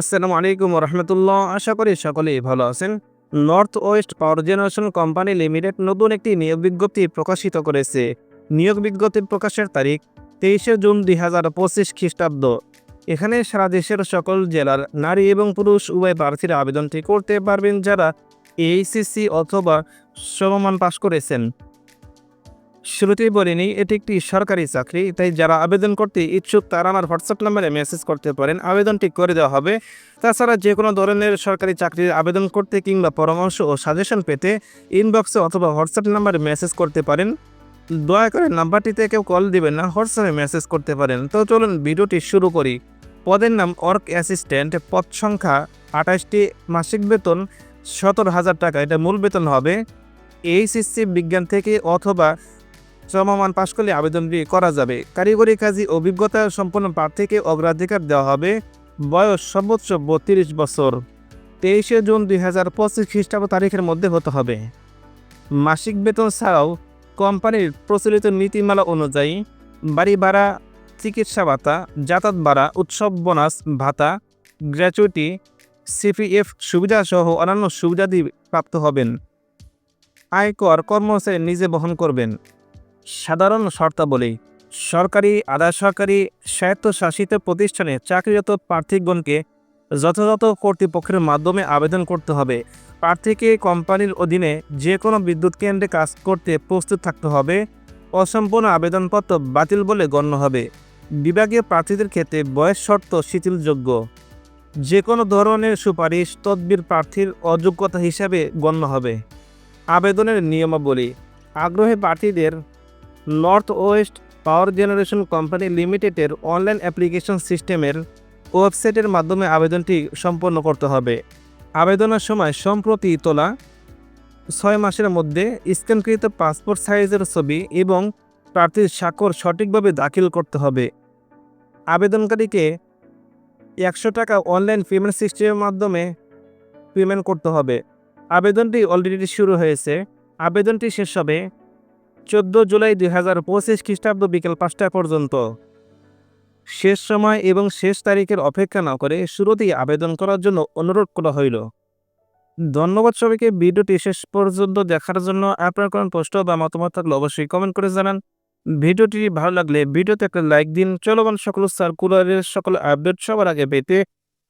আসসালামু আলাইকুম রহমতুল্লাহ আশা করি সকলেই ভালো আছেন। North west power generation company limited নতুন একটি নিয়োগ বিজ্ঞপ্তি প্রকাশিত করেছে। নিয়োগ বিজ্ঞপ্তি প্রকাশের তারিখ তেইশে জুন দুই হাজার পঁচিশ খ্রিস্টাব্দ। এখানে সারা দেশের সকল জেলার নারী এবং পুরুষ উভয় প্রার্থীরা আবেদনটি করতে পারবেন যারা এইচএসসি অথবা সমমান পাশ করেছেন। শুরুতেই বলিনি, এটি একটি সরকারি চাকরি, তাই যারা আবেদন করতে ইচ্ছুক তারা আমার হোয়াটসঅ্যাপ নাম্বারে মেসেজ করতে পারেন, আবেদনটি করে দেওয়া হবে। তাছাড়া যে কোনো ধরনের সরকারি চাকরির আবেদন করতে কিংবা পরামর্শ ও সাজেশন পেতে ইনবক্সে অথবা হোয়াটসঅ্যাপ নাম্বারে মেসেজ করতে পারেন। দয়া করে নাম্বারটিতে কেউ কল দিবেন না, হোয়াটসঅ্যাপে মেসেজ করতে পারেন। তো চলুন ভিডিওটি শুরু করি। পদের নাম অর্ক অ্যাসিস্ট্যান্ট, পদ সংখ্যা আঠাশটি, মাসিক বেতন সতেরো হাজার টাকা, এটা মূল বেতন হবে। এইচএসসি বিজ্ঞান থেকে অথবা সমমান পাশ করলে আবেদনটি করা যাবে। কারিগরি কাজী অভিজ্ঞতা সম্পন্ন প্রার্থীকে অগ্রাধিকার দেওয়া হবে। বয়স সর্বোচ্চ বত্রিশ বছর। তেইশে জুন দুই হাজার পঁচিশ খ্রিস্টাব্দ তারিখের মধ্যে হতে হবে। মাসিক বেতন ছাড়াও কোম্পানির প্রচলিত নীতিমালা অনুযায়ী বাড়ি ভাড়া, চিকিৎসা ভাতা, যাতায়াত ভাড়া, উৎসব বোনাস ভাতা, গ্র্যাচুইটি, সিপিএফ সুবিধাসহ অন্যান্য সুবিধাদি প্রাপ্ত হবেন। আয়কর কর্মচারী নিজে বহন করবেন। সাধারণ শর্তাবলী, সরকারি আধা সরকারি স্বায়ত্তশাসিত প্রতিষ্ঠানে চাকরিরত প্রার্থীগণকে যথাযথ কর্তৃপক্ষের মাধ্যমে আবেদন করতে হবে। প্রার্থীকে কোম্পানির অধীনে যে কোনো বিদ্যুৎ কেন্দ্রে কাজ করতে প্রস্তুত থাকতে হবে। অসম্পূর্ণ আবেদনপত্র বাতিল বলে গণ্য হবে। বিভাগীয় প্রার্থীদের ক্ষেত্রে বয়স শর্ত শিথিলযোগ্য। যে কোনো ধরনের সুপারিশ তদবির প্রার্থীর অযোগ্যতা হিসাবে গণ্য হবে। আবেদনের নিয়মাবলী। আগ্রহী প্রার্থীদের north west power generation company লিমিটেডের অনলাইন অ্যাপ্লিকেশন সিস্টেমের ওয়েবসাইটের মাধ্যমে আবেদনটি সম্পন্ন করতে হবে। আবেদনের সময় সম্প্রতি তোলা ছয় মাসের মধ্যে স্ক্যানকৃত পাসপোর্ট সাইজের ছবি এবং প্রার্থীর স্বাক্ষর সঠিকভাবে দাখিল করতে হবে। আবেদনকারীকে একশো টাকা অনলাইন পেমেন্ট সিস্টেমের মাধ্যমে পেমেন্ট করতে হবে। আবেদনটি অলরেডি শুরু হয়েছে। আবেদনটি শেষ হবে চোদ্দ জুলাই দুই হাজার পঁচিশ খ্রিস্টাব্দ বিকেল পাঁচটা পর্যন্ত। শেষ সময় এবং শেষ তারিখের অপেক্ষা না করে শুরুতেই আবেদন করার জন্য অনুরোধ করা হইল। ধন্যবাদ সবাইকে, ভিডিওটি শেষ পর্যন্ত দেখার জন্য আপনার কোনো প্রশ্ন বা মতামত থাকলে অবশ্যই কমেন্ট করে জানান। ভিডিওটি ভালো লাগলে ভিডিওতে একটা লাইক দিন। চলমান সকল সার্কুলারের সকল আপডেট সবার আগে পেতে